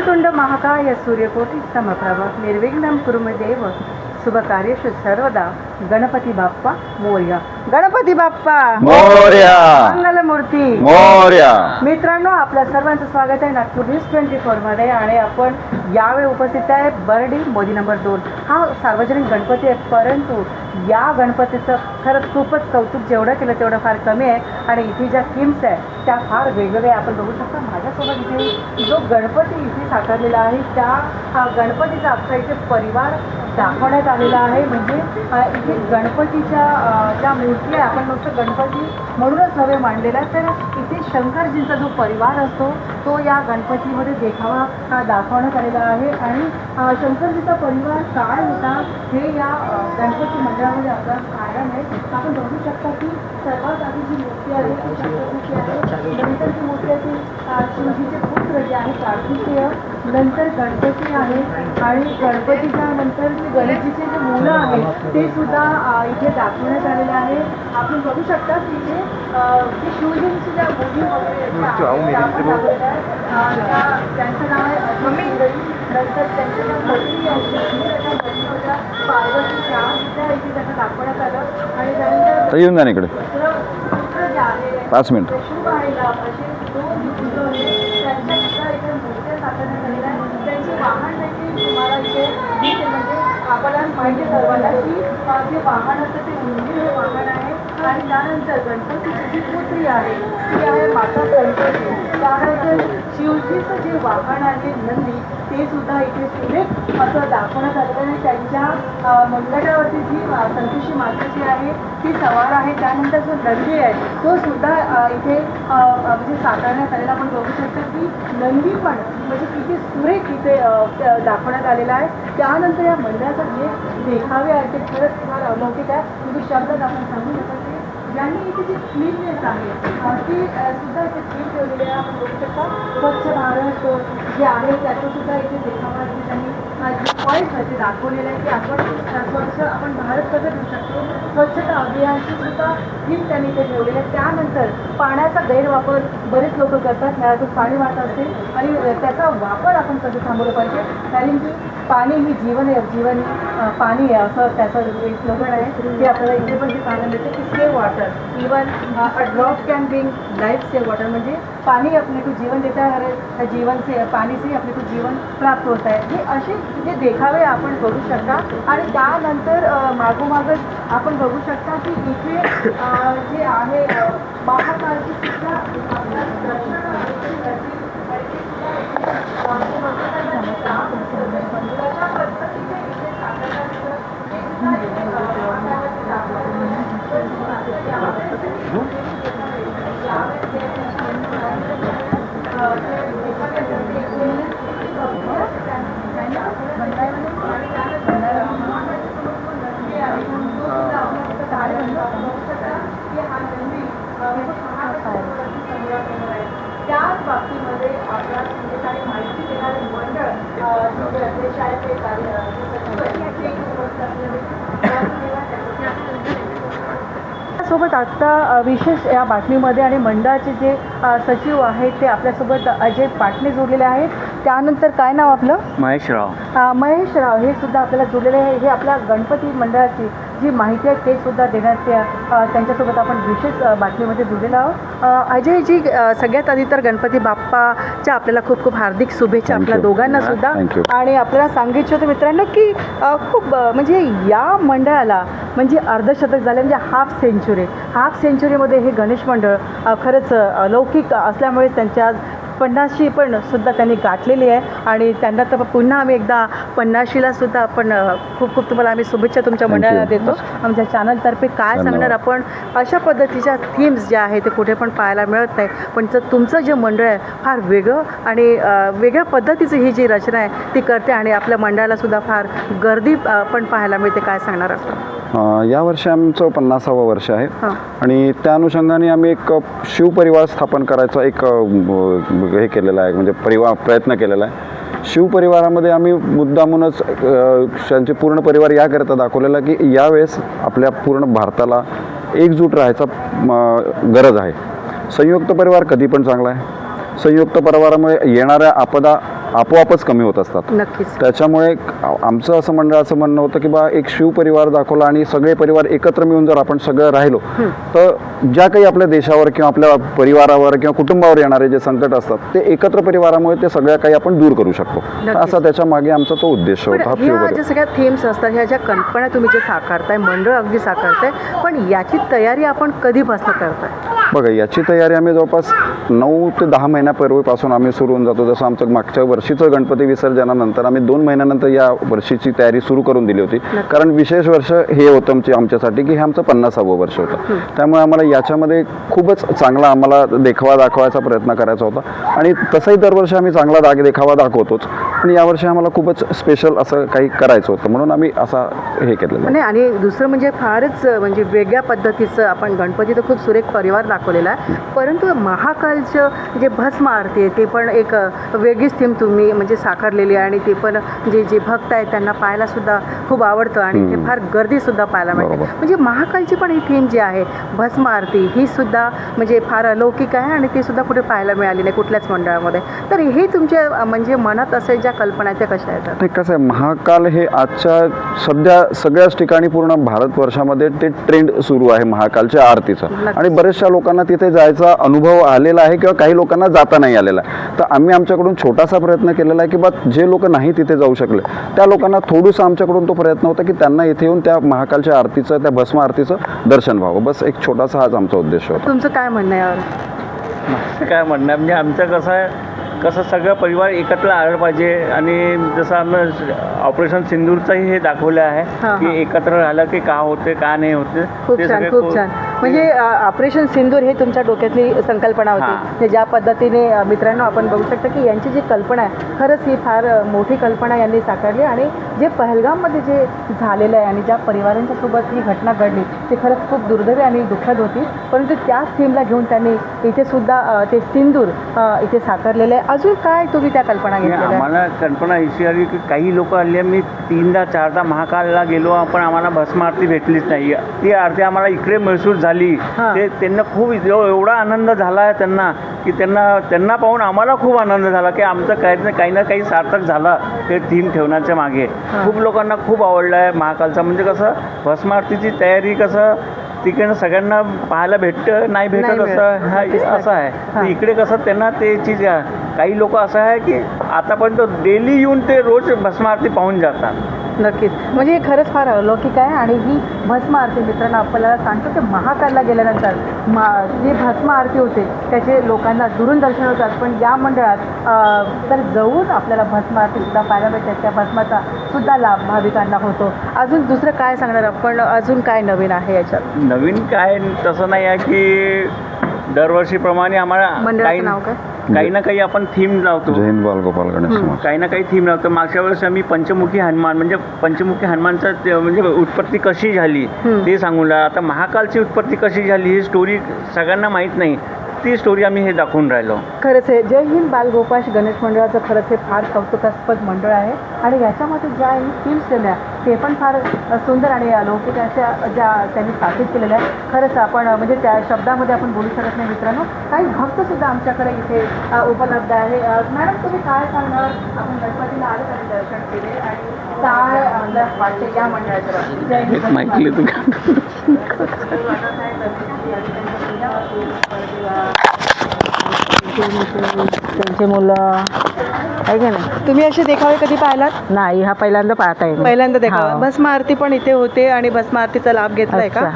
वक्रतुंड महाकाय सूर्यकोटी समप्रभ. निर्विघ्नं कुरुमे देव. शुभकार्येषु सर्वदा. गणपती बाप्पा मोर्या. गणपती बाप्पा! मोर्या! मंगलमूर्ती! मोर्या! मित्रांनो आपल्या सर्वांचं स्वागत आहे नागपूर न्यूज ट्वेंटी फोरमध्ये आणि आपण यावेळी उपस्थित आहे बर्डी मोदी नंबर दोन. हा सार्वजनिक गणपती आहे परंतु या गणपतीचं खरंच खूपच कौतुक जेवढं केलं तेवढं फार कमी आहे आणि इथे ज्या थीम्स आहे त्या फार वेगवेगळ्या आपण बघू शकता. माझ्यासोबत इथे जो गणपती इथे साकारलेला आहे त्या हा गणपतीचा अख्खा इथे परिवार दाखवण्यात आलेला आहे. म्हणजे म्हणजे अ, गणपतीच्या ज्या मूर्ती आहे आपण नुसतं गणपती म्हणूनच नव्हे मांडलेला तर इथे शंकरजींचा जो परिवार असतो तो या गणपतीमध्ये देखावा हा दाखवण्यात आलेला आहे. आणि शंकरजीचा परिवार काय होता हे या गणपती मंडळामध्ये आपल्याला कारण आहे. आपण बघू शकता की सर्वात आधी जी मूर्ती आहे ती शंकरजीची आहे. नंतर जी मूर्ती आहे ती शिवजीचे पुत्र जे आहे कार्तिकेय. नंतर गणपती आहे आणि गणपतीच्या नंतर जे गणेशजीचे जे मुलं आहेत ते सुद्धा इथे दाखवण्यात आलेले आहे. आपण बघू शकता की इथे जे शिवजींची ज्या मुली वगैरे त्यांचं नाव आहे अजित नंतर त्यांच्या ज्या मुली होत्या पार्वती त्या सुद्धा इथे त्यांना दाखवण्यात आलं. आणि त्यानंतर तर येऊन जा ना इकडे. पुत्र पुत्र जे आहे पाच मिनिट शुभ आणि लाभ असे दोन मुलं होते त्यांच्या सुद्धा इथे मूर्त्या साकारण्यात आलेल्या वाहन देखील तुम्हाला इथे म्हणजे आपल्याला माहिती सर्वांना की जे वाहन असतं ते उंदीर हे वाहन आहे. आणि त्यानंतर गणपतीची जी पुत्री आहे. ती आहे माता संतोषी त्यानंतर शिवजीचं जे वाहन आहे नंदी ते सुद्धा इथे सुरेख असं दाखवण्यात आलेलं आहे. आणि त्यांच्या अ, जी संतोषी माता जी आहे ती सवार आहे. त्यानंतर जो नंदी आहे तो सुद्धा इथे म्हणजे साकारण्यात आलेला आपण बघू शकता की नंदी पण म्हणजे किती सुरेख इथे दाखवण्यात आलेला आहे. त्यानंतर या मंदिराचा जे देखावे आहे ते खरंच फार अलौकिक आहे. म्हणजे शब्दात आपण सांगू शकतो यांनी इथे जी क्लीननेस आहे ती सुद्धा इथे क्लीन ठेवलेली आहे. आपण बघू शकता स्वच्छ भारत जे आहे त्याचं सुद्धा इथे देखावा इथे त्यांनी अ, जे पॉईंट आहे ते दाखवलेलं आहे की आपण स्वच्छ आपण भारत कसं ठेवू शकतो? स्वच्छता अभियानची सुद्धा थीम त्यांनी इथे ठेवलेली आहे. त्यानंतर पाण्याचा गैरवापर बरेच लोक करतात. खेळातून पाणी वाहत असते आणि त्याचा वापर आपण कसं थांबवलं पाहिजे? कारण की पाणी ही जीवन आहे जीवन पाणी आहे असं त्याचं एक स्लोगन आहे. ते आपल्याला इथे पण ते पाहायला मिळते की save water even a drop can bring life save water म्हणजे पाणी अपने को जीवन देता है जीवन से पाणी से अपने को जीवन प्राप्त होत आहे. हे असे जे देखावे आपण बघू शकता. आणि त्यानंतर मागोमागच आपण बघू शकता की इथे जे आहे अ, महाकालची सुद्धा दर्शन Obrigada. सोबत आत्ता विशेष या बातमीमध्ये आणि मंडळाचे जे सचिव आहेत ते आपल्यासोबत अजय पाटणे जोडलेले आहेत. त्यानंतर काय नाव आपलं? महेश राव. महेश राव हे सुद्धा आपल्याला जोडलेले आहे. हे आपल्या गणपती मंडळाची जी माहिती आहे ते सुद्धा देण्यात त्यांच्यासोबत आपण विशेष बातमीमध्ये जोडलेलो आहोत अ, अजयजी अ, सगळ्यात आधी तर गणपती बाप्पाच्या आपल्याला खूप खूप हार्दिक शुभेच्छा आपल्या. दोघांना सुद्धा. आणि आपल्याला सांगायचं होतं मित्रांनो की खूप म्हणजे या मंडळाला म्हणजे अर्धशतक झाले म्हणजे हाफ सेंचुरी हाफ सेंचुरीमध्ये हे गणेश मंडळ खरंच लौकिक असल्यामुळे त्यांच्या आज पन्नाशी पण सुद्धा त्यांनी गाठलेली आहे. आणि त्यांना तर पुन्हा आम्ही एकदा पन्नाशीला सुद्धा आपण खूप खूप तुम्हाला आम्ही शुभेच्छा तुमच्या. मंडळाला देतो. आमच्या चॅनलतर्फे काय. सांगणार आपण? अशा पद्धतीच्या थीम्स ज्या आहेत ते कुठे पण पाहायला मिळत नाही. पण जर तुमचं जे मंडळ आहे फार वेगळं आणि वेगळ्या पद्धतीची ही जी रचना आहे ती करते आणि आपल्या मंडळाला सुद्धा फार गर्दी पण पाहायला मिळते. काय सांगणार आपण? अं, या वर्षी आमचं पन्नासावं वर्ष आहे. हां. आणि त्या अनुषंगाने आम्ही एक शिवपरिवार स्थापन करायचा एक अं, हे केलेला आहे म्हणजे परिवार प्रयत्न केलेला आहे. शिवपरिवारामध्ये आम्ही मुद्दामूनच अं, त्यांचे पूर्ण परिवार याकरता दाखवलेला की यावेळेस आपल्या पूर्ण भारताला एकजूट राहायचा म, गरज आहे. संयुक्त परिवार कधी पण चांगला आहे. संयुक्त परिवारामुळे येणाऱ्या आपदा आपोआपच कमी होत असतात. नक्कीच. त्याच्यामुळे आमचं असं मंडळाचं म्हणणं होतं की बा एक शिवपरिवार दाखवला आणि सगळे परिवार एकत्र मिळून जर आपण सगळं राहिलो तर ज्या काही आपल्या देशावर किंवा आपल्या परिवारावर किंवा कुटुंबावर येणारे जे संकट असतात ते एकत्र परिवारामुळे ते सगळ्या काही आपण दूर करू शकतो. असा त्याच्यामागे आमचा तो उद्देश होता ह्या सगळ्या थीम्स असतात ह्या ज्या कल्पना तुम्ही जे साकारताय मंडळ अगदी साकारताय पण याची तयारी आपण कधीपासून करताय? बघा याची तयारी आम्ही जवळपास नऊ ते दहा महिन्यापूर्वीपासून आम्ही सुरू होऊन जातो. जसं आमचं मागच्या वर्षीचं गणपती विसर्जनानंतर आम्ही दोन महिन्यानंतर या वर्षीची तयारी सुरू करून दिली होती. कारण विशेष वर्ष हे होतं आमचे आमच्यासाठी की हे आमचं पन्नासावं वर्ष होतं. त्यामुळे आम्हाला याच्यामध्ये खूपच चांगला आम्हाला देखावा दाखवायचा प्रयत्न करायचा होता. आणि तसंही दरवर्षी आम्ही चांगला दाग देखावा दाखवतोच. पण यावर्षी आम्हाला खूपच स्पेशल असं काही करायचं होतं. म्हणून आम्ही असा हे केलेलं. नाही आणि दुसरं म्हणजे फारच म्हणजे वेगळ्या पद्धतीचं आपण गणपती तर खूप सुरेख परिवार दाखवलेला आहे. परंतु महाकालचं जे भस्म आरती आहे ते पण एक वेगळीच थीम तुम्ही म्हणजे साकारलेली आहे आणि ते पण जे जे भक्त आहेत त्यांना पाहायला सुद्धा खूप आवडतं आणि ते फार गर्दी सुद्धा पाहायला मिळते. म्हणजे महाकालची पण ही थीम जी आहे भस्म आरती ही सुद्धा म्हणजे फार अलौकिक आहे आणि ती सुद्धा कुठे पाहायला मिळाली नाही कुठल्याच मंडळामध्ये. तर हे तुमच्या म्हणजे मनात असेल ज्या कल्पना आहेत त्या कशा येतात? नाही कसं आहे महाकाल हे आजच्या सध्या सगळ्याच ठिकाणी पूर्ण भारतवर्षामध्ये ते ट्रेंड सुरू आहे महाकालच्या आरतीचं. आणि बऱ्याचशा लोकांना तिथे जायचा अनुभव आलेला आहे किंवा काही लोकांना जाता नाही आलेला आहे. तर आम्ही आमच्याकडून छोटासा प्रयत्न केलेला आहे की बा जे लोक नाही तिथे जाऊ शकले त्या लोकांना थोडंसं आमच्याकडून तो प्रयत्न होता की त्यांना इथे येऊन त्या महाकालच्या आरतीचं त्या भस्म आरतीचं दर्शन व्हावं बस एक छोटासा हाच आमचा उद्देश होता तुमचं काय म्हणणं आहे यावर? काय म्हणणं आहे, म्हणजे आमचं कसं आहे कसं सगळं परिवार एकत्र आलं पाहिजे आणि जसं आम्ही ऑपरेशन सिंदूरचंही हे दाखवलं आहे की. एकत्र राहिलं की का होते का नाही होते ते सगळे खूप को- छान म्हणजे ऑपरेशन सिंदूर हे तुमच्या डोक्यातली संकल्पना होती. म्हणजे ज्या पद्धतीने मित्रांनो आपण बघू शकता की यांची जी कल्पना आहे खरंच ही फार मोठी कल्पना यांनी साकारली आणि जे पहलगाममध्ये जे झालेलं आहे आणि ज्या परिवारांच्या सोबत ही घटना घडली ती खरंच खूप दुर्दैवी आणि दुःखद होती परंतु त्याच थीमला घेऊन त्यांनी इथे सुद्धा अ, ते सिंदूर इथे साकारलेलं आहे अजून काय तुम्ही त्या कल्पना आहे? आम्हाला कल्पना अशी आली की काही लोक आले मी तीनदा चारदा महाकालला गेलो पण आम्हाला भस्म आरती भेटलीच नाही ती आरती आम्हाला इकडे महसूस झाली हां. ते त्यांना खूप एव- एवढा आनंद झाला आहे त्यांना की त्यांना त्यांना पाहून आम्हाला खूप आनंद झाला की आमचं काही ना काही ना काही सार्थक झालं ते थीम ठेवण्याच्या मागे. खूप लोकांना खूप आवडलं आहे महाकालचं म्हणजे कसं भस्म आरतीची तयारी कसं तिकडनं सगळ्यांना पाहायला भेटतं नाही भेटत. असं हा. असं आहे इकडे कसं त्यांना ते चीज आहे. काही लोक असं आहे की आतापर्यंत डेली येऊन ते रोज भस्म आरती पाहून जातात नक्कीच म्हणजे हे खरंच फार अलौकिक आहे आणि ही भस्म आरती मित्रांनो आपल्याला सांगतो की महाकालला गेल्यानंतर मा जी भस्म आरती होते त्याचे लोकांना दुरून दर्शन होतात पण या मंडळात तर जवळून आपल्याला भस्म आरती सुद्धा पाहायला मिळते त्या भस्माचा सुद्धा लाभ भाविकांना होतो. अजून दुसरं काय सांगणार आपण? अजून काय नवीन आहे याच्यात? नवीन काय? तसं नाही आहे की दरवर्षीप्रमाणे आम्हाला मंडळाचं काही नाव काय? काही ना काही आपण थीम लावतो. जय हिंद बालगोपाल गणेश समाज. काही ना काही थीम लावतो. मागच्या वेळेस आम्ही पंचमुखी हनुमान म्हणजे पंचमुखी हनुमानचं ते म्हणजे उत्पत्ती कशी झाली हम्म. ते सांगून राहिलो. आता महाकालची उत्पत्ती कशी झाली ही स्टोरी सगळ्यांना माहीत नाही. ती स्टोरी आम्ही हे दाखवून राहिलो. खरंच आहे. जय हिंद बालगोपाश गणेश मंडळाचं खरंच हे फार कौतुकास्पद मंडळ आहे. आणि याच्यामध्ये ज्या ही थीम्स दिल्या ते पण फार सुंदर आणि अलौकिक अशा ज्या त्यांनी स्थापित केलेल्या आहेत. खरंच आपण म्हणजे त्या शब्दामध्ये आपण बोलू शकत नाही मित्रांनो. काही भक्तसुद्धा आमच्याकडे इथे उपलब्ध आहे. मॅडम तुम्ही काय सांगणार? आपण गणपतीला आलं आणि दर्शन केले आणि काय वाटते या मंडळाच्या बाबतीत? जय हिंद माहिती त्यांची मुलं. आहे का नाही? तुम्ही असे देखावे कधी पाहिलात? नाही हा पहिल्यांदा पाहता येईल पहिल्यांदा देखावा. भस्म आरती पण इथे होते आणि भस्म आरतीचा लाभ घेतलाय का?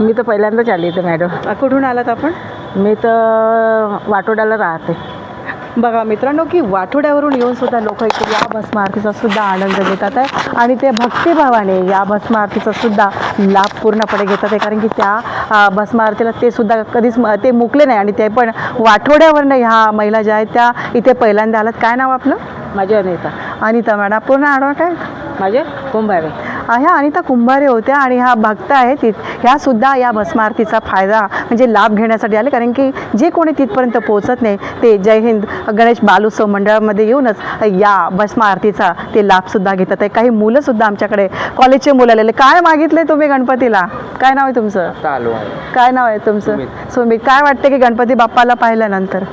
मी तर पहिल्यांदाच आली इथे मॅडम. अ, कुठून आलात आपण? मी तर वाटोड्याला राहते. बघा मित्रांनो की वाठोड्यावरून येऊन सुद्धा लोक इथे या भस्म आरतीचा सुद्धा आनंद घेतात आहे आणि ते भक्तिभावाने या भस्म आरतीचा सुद्धा लाभ पूर्णपणे घेतात आहे कारण की त्या भस्म आरतीला ते सुद्धा कधीच ते मुकले नाही. आणि ते पण वाठोड्यावरनं ह्या महिला ज्या आहेत त्या इथे पहिल्यांदा आलात काय नाव आपलं? माझी अनिता. अनिता मॅडम पूर्ण आडवा काय? माझे कुंभारे ह्या अनिता कुंभारे होत्या आणि ह्या भक्त आहेत ती ह्या सुद्धा या भस्म आरतीचा फायदा म्हणजे लाभ घेण्यासाठी आले. कारण की जे कोणी तिथपर्यंत पोहोचत नाही ते जय हिंद गणेश बालोत्सव मंडळामध्ये येऊनच या भस्म आरतीचा ते लाभसुद्धा घेतात. आहे काही मुलंसुद्धा आमच्याकडे कॉलेजचे मुलं आलेले. काय मागितले तुम्ही गणपतीला? काय नाव आहे तुमचं? काय नाव आहे तुमचं? सुमित. काय वाटते की गणपती बाप्पाला पाहिल्यानंतर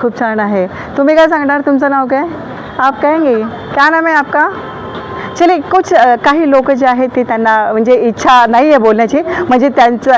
खूप छान आहे. तुम्ही काय सांगणार? तुमचं नाव काय? आप कहेंगे? क्या नाम है आपका? चलिए कुछ काही लोक जे आहेत ते त्यांना म्हणजे इच्छा नाही आहे बोलण्याची. म्हणजे त्यांचा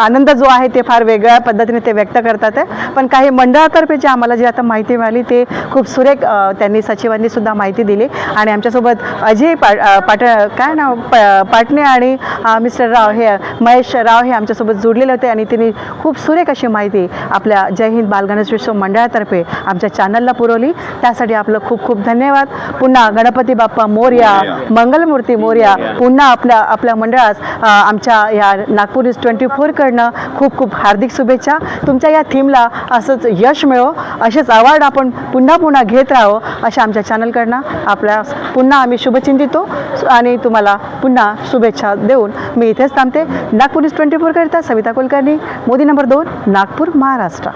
आनंद जो आहे ते फार वेगळ्या पद्धतीने ते व्यक्त करतात. आहे पण काही मंडळातर्फे जे आम्हाला जी आता माहिती मिळाली ते खूप सुरेख त्यांनी सचिवांनी सुद्धा माहिती दिली. आणि आमच्यासोबत अजय पाट पाट काय नाव? प पाटणे आणि मिस्टर राव हे महेश राव हे आमच्यासोबत जोडलेले होते आणि त्यांनी खूप सुरेख अशी माहिती आपल्या जय हिंद बालगणेशोत्सव मंडळातर्फे आमच्या चॅनलला पुरवली. त्यासाठी आपलं खूप खूप धन्यवाद. पुन्हा गणपती बाप्पा मोर्या. मंगलमूर्ती मोर्या. पुन्हा आपल्या आपल्या मंडळास आमच्या या नागपूर इज ट्वेंटी फोरकडनं खूप खूप हार्दिक शुभेच्छा. तुमच्या या थीमला असंच यश मिळो असेच अवॉर्ड आपण पुन्हा पुन्हा घेत राहो अशा आमच्या चॅनलकडनं. आपल्या पुन्हा आम्ही शुभचिंतितो आणि तुम्हाला पुन्हा शुभेच्छा देऊन मी इथेच थांबते. नागपूर इज ट्वेंटी फोरकरिता सविता कुलकर्णी. मोदी नंबर दोन नागपूर महाराष्ट्र.